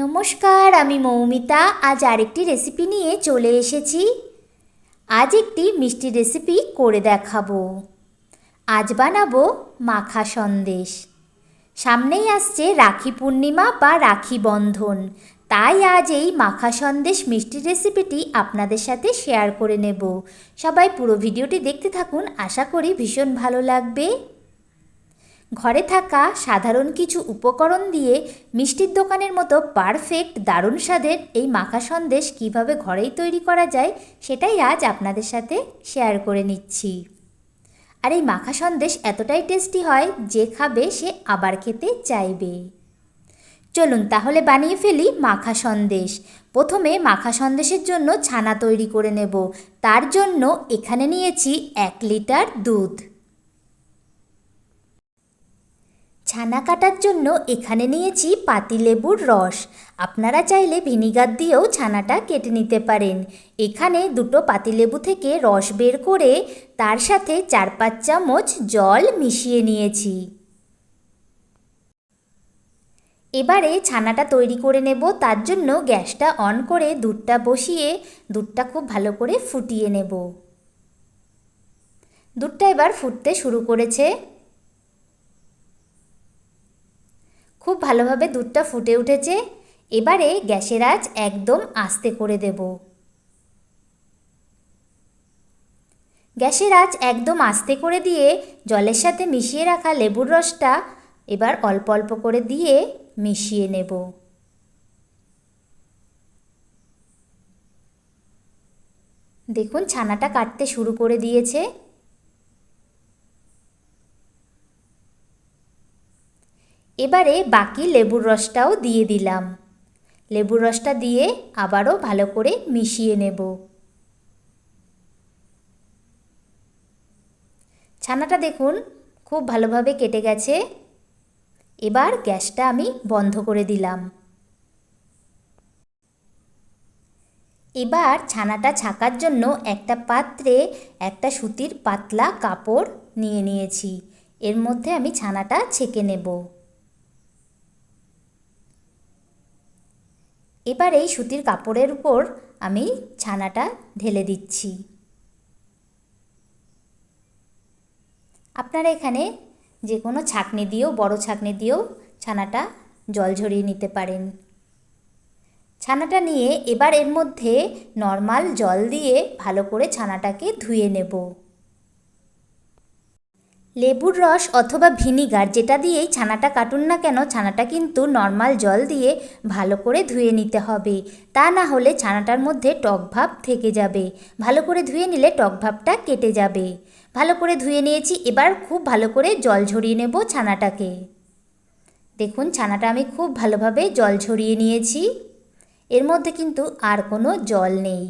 নমস্কার, আমি মৌমিতা। আজ আরেকটি রেসিপি নিয়ে চলে এসেছি। আজ একটি মিষ্টি রেসিপি করে দেখাবো। আজ বানাবো মাখা সন্দেশ। সামনেই আসছে রাখি পূর্ণিমা বা রাখি বন্ধন। তাই আজ এই মাখা সন্দেশ মিষ্টি রেসিপিটি আপনাদের সাথে শেয়ার করে নেব। সবাই পুরো ভিডিওটি দেখতে থাকুন। আশা করি ভীষণ ভালো লাগবে। ঘরে থাকা সাধারণ কিছু উপকরণ দিয়ে মিষ্টির দোকানের মতো পারফেক্ট দারুণ স্বাদের এই মাখা সন্দেশ কীভাবে ঘরেই তৈরি করা যায় সেটাই আজ আপনাদের সাথে শেয়ার করে নিচ্ছি। আর এই মাখা সন্দেশ এতটাই টেস্টি হয় যে খাবে সে আবার খেতে চাইবে। চলুন তাহলে বানিয়ে ফেলি মাখা সন্দেশ। প্রথমে মাখা সন্দেশের জন্য ছানা তৈরি করে নেব। তার জন্য এখানে নিয়েছি এক লিটার দুধ। ছানা কাটার জন্য এখানে নিয়েছি পাতিলেবুর রস। আপনারা চাইলে ভিনিগার দিয়েও ছানাটা কেটে নিতে পারেন। এখানে দুটো পাতিলেবু থেকে রস বের করে তার সাথে চার পাঁচ চামচ জল মিশিয়ে নিয়েছি। এবারে ছানাটা তৈরি করে নেব, তার জন্য গ্যাসটা অন করে দুধটা বসিয়ে দুধটা খুব ভালো করে ফুটিয়ে নেব। দুধটা এবার ফুটতে শুরু করেছে। খুব ভালোভাবে দুধটা ফুটে উঠেছে। এবারে গ্যাসের আঁচ একদম আস্তে করে দেব। গ্যাসের আঁচ একদম আস্তে করে দিয়ে জলের সাথে মিশিয়ে রাখা লেবুর রসটা এবার অল্প অল্প করে দিয়ে মিশিয়ে নেব। দেখুন ছানাটা কাটতে শুরু করে দিয়েছে। এবারে বাকি লেবুর রসটাও দিয়ে দিলাম। লেবুর রসটা দিয়ে আবারও ভালো করে মিশিয়ে নেব। ছানাটা দেখুন, খুব ভালোভাবে কেটে গেছে। এবার গ্যাসটা আমি বন্ধ করে দিলাম। এবার ছানাটা ছাকার জন্য একটা পাত্রে একটা সুতির পাতলা কাপড় নিয়ে নিয়েছি। এর মধ্যে আমি ছানাটা ছেঁকে নেব। এবার এই সুতির কাপড়ের উপর আমি ছানাটা ঢেলে দিচ্ছি। আপনারা এখানে যে কোনো ছাকনি দিয়েও, বড় ছাকনি দিয়েও ছানাটা জল ঝরিয়ে নিতে পারেন। ছানাটা নিয়ে এবার এর মধ্যে নর্মাল জল দিয়ে ভালো করে ছানাটাকে ধুয়ে নেব। লেবুর রস অথবা ভিনিগার, যেটা দিয়েই ছানাটা কাটুন না কেন, ছানাটা কিন্তু নর্মাল জল দিয়ে ভালো করে ধুয়ে নিতে হবে। তা না হলে ছানাটার মধ্যে টক ভাব থেকে যাবে। ভালো করে ধুয়ে নিলে টক ভাবটা কেটে যাবে। ভালো করে ধুয়ে নিয়েছি, এবার খুব ভালো করে জল ঝরিয়ে নেব ছানাটাকে। দেখুন, ছানাটা আমি খুব ভালোভাবে জল ঝরিয়ে নিয়েছি। এর মধ্যে কিন্তু আর কোনো জল নেই।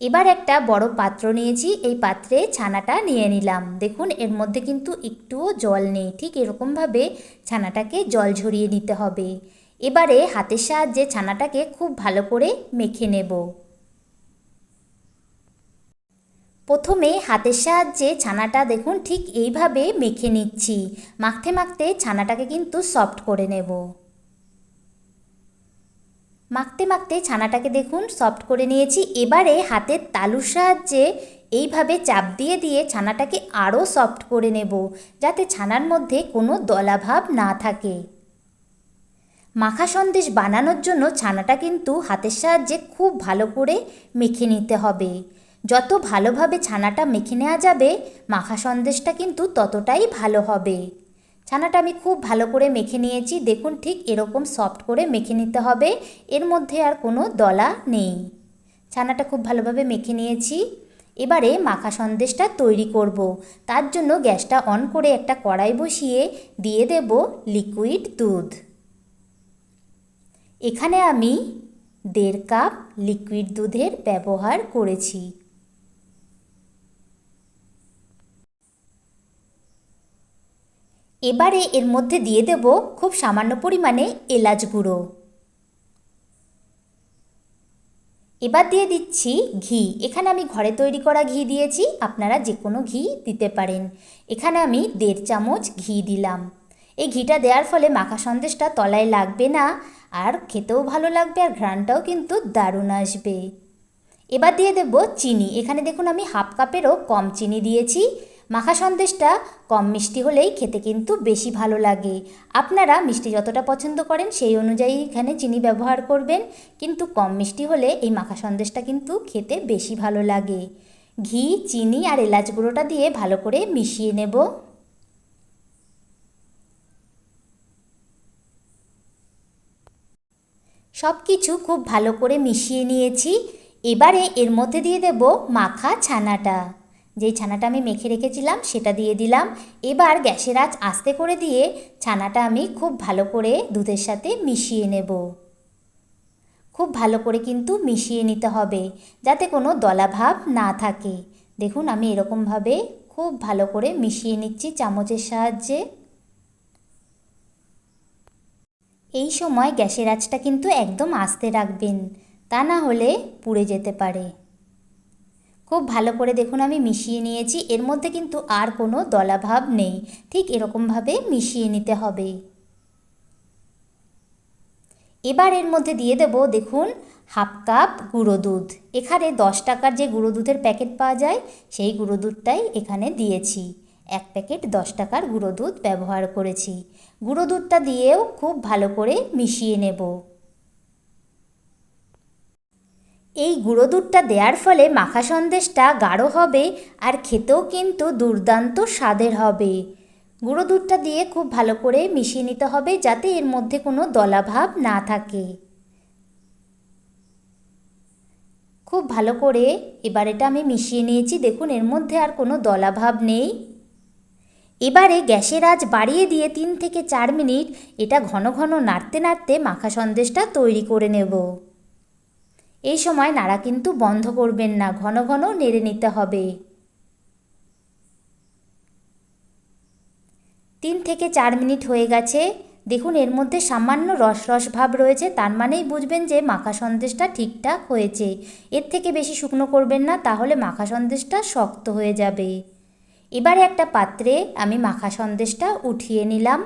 এবার একটা বড় পাত্র নিয়েছি, এই পাত্রে ছানাটা নিয়ে নিলাম। দেখুন, এর মধ্যে কিন্তু একটুও জল নেই, ঠিক এরকমভাবে ছানাটাকে জল ঝরিয়ে নিতে হবে। এবারে হাতের সাহায্যে ছানাটাকে খুব ভালো করে মেখে নেব। প্রথমে হাতের সাহায্যে ছানাটা দেখুন, ঠিক এইভাবে মেখে নিচ্ছি। মাখতে মাখতে ছানাটাকে কিন্তু সফট করে নেব। মাখতে মাখতে ছানাটাকে দেখুন সফট করে নিয়েছি। এবারে হাতের তালুর সাহায্যে এইভাবে চাপ দিয়ে দিয়ে ছানাটাকে আরও সফট করে নেব, যাতে ছানার মধ্যে কোনো দলাভাব না থাকে। মাখা সন্দেশ বানানোর জন্য ছানাটা কিন্তু হাতের সাহায্যে খুব ভালো করে মেখে নিতে হবে। যত ভালোভাবে ছানাটা মেখে নেওয়া যাবে, মাখা সন্দেশটা কিন্তু ততটাই ভালো হবে। ছানাটা আমি খুব ভালো করে মেখে নিয়েছি। দেখুন ঠিক এরকম সফট করে মেখে নিতে হবে। এর মধ্যে আর কোনো দলা নেই। ছানাটা খুব ভালোভাবে মেখে নিয়েছি। এবারে মাখা সন্দেশটা তৈরি করব। তার জন্য গ্যাসটা অন করে একটা কড়াই বসিয়ে দিয়ে দেব লিকুইড দুধ। এখানে আমি দেড় কাপ লিকুইড দুধের ব্যবহার করেছি। এবারে এর মধ্যে দিয়ে দেব খুব সামান্য পরিমাণে এলাচ গুঁড়ো। এবার দিয়ে দিচ্ছি ঘি। এখানে আমি ঘরে তৈরি করা ঘি দিয়েছি, আপনারা যে কোনো ঘি দিতে পারেন। এখানে আমি দেড় চামচ ঘি দিলাম। এই ঘিটা দেওয়ার ফলে মাখা সন্দেশটা তলায় লাগবে না, আর খেতেও ভালো লাগবে আর ঘ্রাণটাও কিন্তু দারুণ আসবে। এবার দিয়ে দেব চিনি। এখানে দেখুন আমি হাফ কাপেরও কম চিনি দিয়েছি। মাখা সন্দেশটা কম মিষ্টি হলেই খেতে কিন্তু বেশি ভালো লাগে। আপনারা মিষ্টি যতটা পছন্দ করেন সেই অনুযায়ী এখানে চিনি ব্যবহার করবেন। কিন্তু কম মিষ্টি হলে এই মাখা সন্দেশটা কিন্তু খেতে বেশি ভালো লাগে। ঘি, চিনি আর এলাচ গুঁড়োটা দিয়ে ভালো করে মিশিয়ে নেব। সব কিছু খুব ভালো করে মিশিয়ে নিয়েছি। এবারে এর মধ্যে দিয়ে দেব মাখা ছানাটা। যেই ছানাটা আমি মেখে রেখেছিলাম সেটা দিয়ে দিলাম। এবার গ্যাসের আঁচ আস্তে করে দিয়ে ছানাটা আমি খুব ভালো করে দুধের সাথে মিশিয়ে নেব। খুব ভালো করে কিন্তু মিশিয়ে নিতে হবে যাতে কোনো দলাভাব না থাকে। দেখুন আমি এরকমভাবে খুব ভালো করে মিশিয়ে নিচ্ছি চামচের সাহায্যে। এই সময় গ্যাসের আঁচটা কিন্তু একদম আস্তে রাখবেন, তা না হলে পুড়ে যেতে পারে। খুব ভালো করে দেখুন, আমি মিশিয়ে নিয়েছি। এর মধ্যে কিন্তু আর কোনো দলাভাব নেই। ঠিক এরকমভাবে মিশিয়ে নিতে হবে। এবার এর মধ্যে দিয়ে দেব, দেখুন, হাফ কাপ গুঁড়ো দুধ। এখানে দশ টাকার যে গুঁড়ো দুধের প্যাকেট পাওয়া যায়, সেই গুঁড়ো দুধটাই এখানে দিয়েছি। এক প্যাকেট দশ টাকার গুঁড়ো দুধ ব্যবহার করেছি। গুঁড়ো দুধটা দিয়েও খুব ভালো করে মিশিয়ে নেব। এই গুঁড়ো দুধটা দেওয়ার ফলে মাখা সন্দেশটা গাঢ় হবে আর খেতেও কিন্তু দুর্দান্ত স্বাদের হবে। গুঁড়ো দুধটা দিয়ে খুব ভালো করে মিশিয়ে নিতে হবে যাতে এর মধ্যে কোনো দলাভাব না থাকে। খুব ভালো করে এবার এটা আমি মিশিয়ে নিয়েছি। দেখুন, এর মধ্যে আর কোনো দলাভাব নেই। এবারে গ্যাসের আঁচ বাড়িয়ে দিয়ে তিন থেকে চার মিনিট এটা ঘন ঘন নাড়তে নাড়তে মাখা সন্দেশটা তৈরি করে নেব। এই সময় নাড়া কিন্তু বন্ধ করবেন না, ঘন ঘন নেড়ে নিতে হবে। তিন থেকে চার মিনিট হয়ে গেছে। দেখুন, এর মধ্যে সামান্য রস রস ভাব রয়েছে, তার মানেই বুঝবেন যে মাখা সন্দেশটা ঠিকঠাক হয়েছে। এর থেকে বেশি শুকনো করবেন না, তাহলে মাখা সন্দেশটা শক্ত হয়ে যাবে। এবারে একটা পাত্রে আমি মাখা সন্দেশটা উঠিয়ে নিলাম।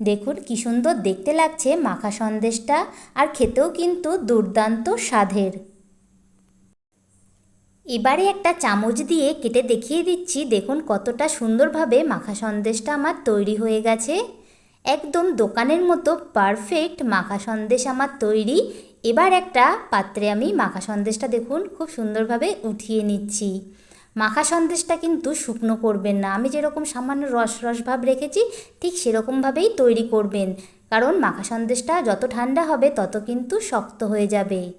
দেখুন কি সুন্দর দেখতে লাগছে মাখা সন্দেশটা আর খেতেও কিন্তু দুর্দান্ত স্বাদের। এবারে একটা চামচ দিয়ে কেটে দেখিয়ে দিচ্ছি, দেখুন কতটা সুন্দরভাবে মাখা সন্দেশটা আমার তৈরি হয়ে গেছে। একদম দোকানের মতো পারফেক্ট মাখা সন্দেশ আমার তৈরি। এবার একটা পাত্রে আমি মাখা সন্দেশটা দেখুন, খুব সুন্দরভাবে উঠিয়ে নিচ্ছি। মাখা সন্দেশটা কিন্তু শুকনো করবেন না। আমি যেরকম সামান্য রস রস ভাব রেখেছি, ঠিক সেরকমভাবেই তৈরি করবেন। কারণ মাখা সন্দেশটা যত ঠান্ডা হবে, তত কিন্তু শক্ত হয়ে যাবে।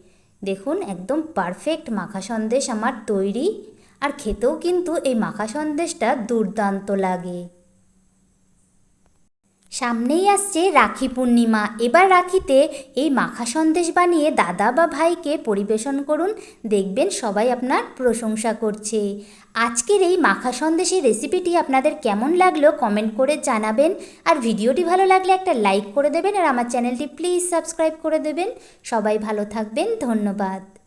দেখুন, একদম পারফেক্ট মাখা সন্দেশ আমার তৈরি। আর খেতেও কিন্তু এই মাখা সন্দেশটা দুর্দান্ত লাগে। সামনেই আসছে রাখি পূর্ণিমা। এবার রাখিতে এই মাখা সন্দেশ বানিয়ে দাদা বা ভাইকে পরিবেশন করুন। দেখবেন সবাই আপনার প্রশংসা করছে। আজকের এই মাখা সন্দেশের রেসিপিটি আপনাদের কেমন লাগল কমেন্ট করে জানাবেন। আর ভিডিওটি ভালো লাগলে একটা লাইক করে দেবেন। আর আমার চ্যানেলটি প্লিজ সাবস্ক্রাইব করে দেবেন। সবাই ভালো থাকবেন। ধন্যবাদ।